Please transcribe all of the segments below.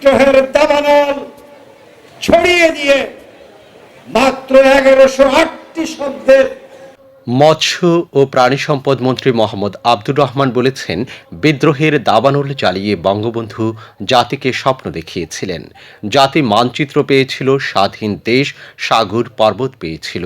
বিদ্রোহের দাবানল ছড়িয়ে দিয়ে মাত্র এগারোশো আটটি শব্দের মৎস্য ও প্রাণী সম্পদ মন্ত্রী মোহাম্মদ আব্দুর রহমান বলেছেন, বিদ্রোহের দাবানল চালিয়ে বঙ্গবন্ধু জাতিকে স্বপ্ন দেখিয়েছিলেন। জাতি মানচিত্র পেয়েছিল, স্বাধীন দেশ, সাগর পর্বত পেয়েছিল।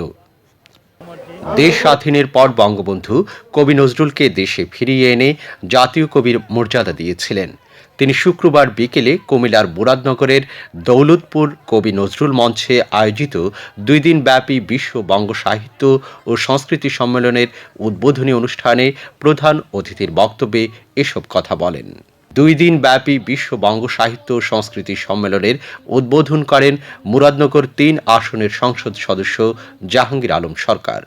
দেশ স্বাধীনের পর বঙ্গবন্ধু কবি নজরুলকে দেশে ফিরিয়ে এনে জাতীয় কবির মর্যাদা দিয়েছিলেন। তিনি শুক্রবার বিকেলে কুমিল্লার মুরাদনগরের দৌলতপুর কবি নজরুল মঞ্চে আয়োজিত দুই দিনব্যাপী বিশ্ব বঙ্গ সাহিত্য ও সংস্কৃতি সম্মেলনের উদ্বোধনী অনুষ্ঠানে প্রধান অতিথির বক্তব্যে এসব কথা বলেন। দুই দিন ব্যাপী বিশ্ব বঙ্গ সাহিত্য ও সংস্কৃতি সম্মেলনের উদ্বোধন করেন মুরাদনগর তিন আসনের সংসদ সদস্য জাহাঙ্গীর আলম সরকার।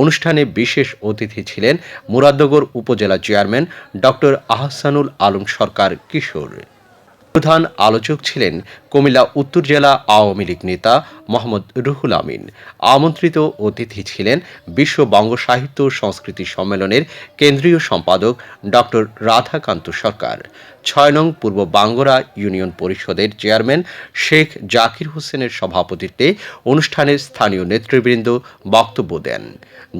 অনুষ্ঠানে বিশেষ অতিথি ছিলেন মুরাদনগর উপজেলা চেয়ারম্যান ডক্টর আহসানুল আলম সরকার কিশোর। প্রধান আলোচক ছিলেন কুমিল্লা উত্তর জেলা আওয়ামী লীগ নেতা মোহাম্মদ রুহুল আমিন। আমন্ত্রিত অতিথি ছিলেন বিশ্ব বঙ্গ সাহিত্য সংস্কৃতি সম্মেলনের কেন্দ্রীয় সম্পাদক ডক্টর রাধাকান্ত সরকার। ছয় নং পূর্ব বাঙ্গরা ইউনিয়ন পরিষদের চেয়ারম্যান শেখ জাকির হোসেনের সভাপতিত্বে অনুষ্ঠানে স্থানীয় নেতৃবৃন্দ বক্তব্য দেন।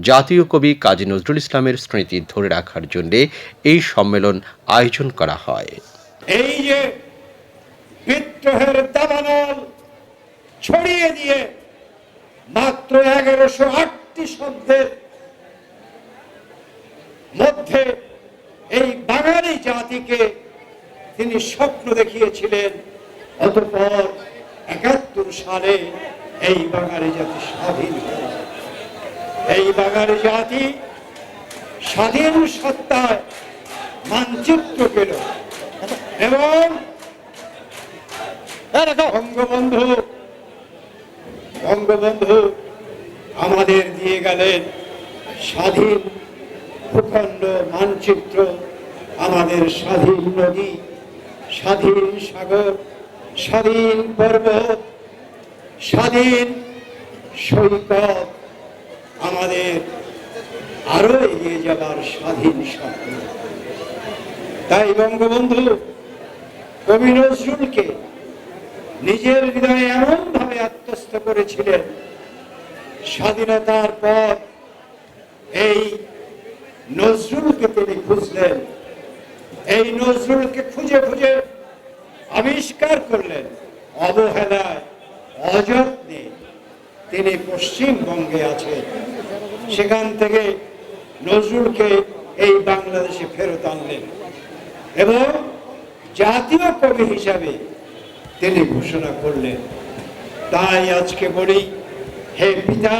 জাতীয় কবি কাজী নজরুল ইসলামের স্মৃতি ধরে রাখার জন্য এই সম্মেলন আয়োজন করা হয়। এই যে বিদ্রোহের দাবানল ছড়িয়ে দিয়ে মাত্র এগারোশো আটটি শব্দের মধ্যে এই বাঙালি জাতিকে তিনি স্বপ্ন দেখিয়েছিলেন। অতঃপর একাত্তর সালে এই বাঙালি জাতি স্বাধীন এই বাঙালি জাতি স্বাধীন সত্তায় মানচিত্র পেল এবং বঙ্গবন্ধু বঙ্গবন্ধু, আমাদের দিয়ে গেলেন স্বাধীন ভূখণ্ড মানচিত্র, আমাদের স্বাধীন নদী, স্বাধীন সাগর, স্বাধীন পর্বত, স্বাধীন সৈকত। আমাদের আরও এগিয়ে যাবার স্বাধীন স্বপ্ন। তাই বঙ্গবন্ধু, কবি নজরুলকে নিজের হৃদয়ে এমন ভাবে আত্মস্থ করেছিলেন, স্বাধীনতার পর এই নজরুলকে তিনি খুঁজলেন। এই নজরুলকে খুঁজে খুঁজে আবিষ্কার করলেন অবহেলায়, অযত্নে। তিনি পশ্চিমবঙ্গে আছেন। সেখান থেকে নজরুলকে এই বাংলাদেশে ফেরত আনলেন। এবং জাতীয় কবি হিসাবে তিনি ঘোষণা করলেন। তাই আজকে বলি হে পিতা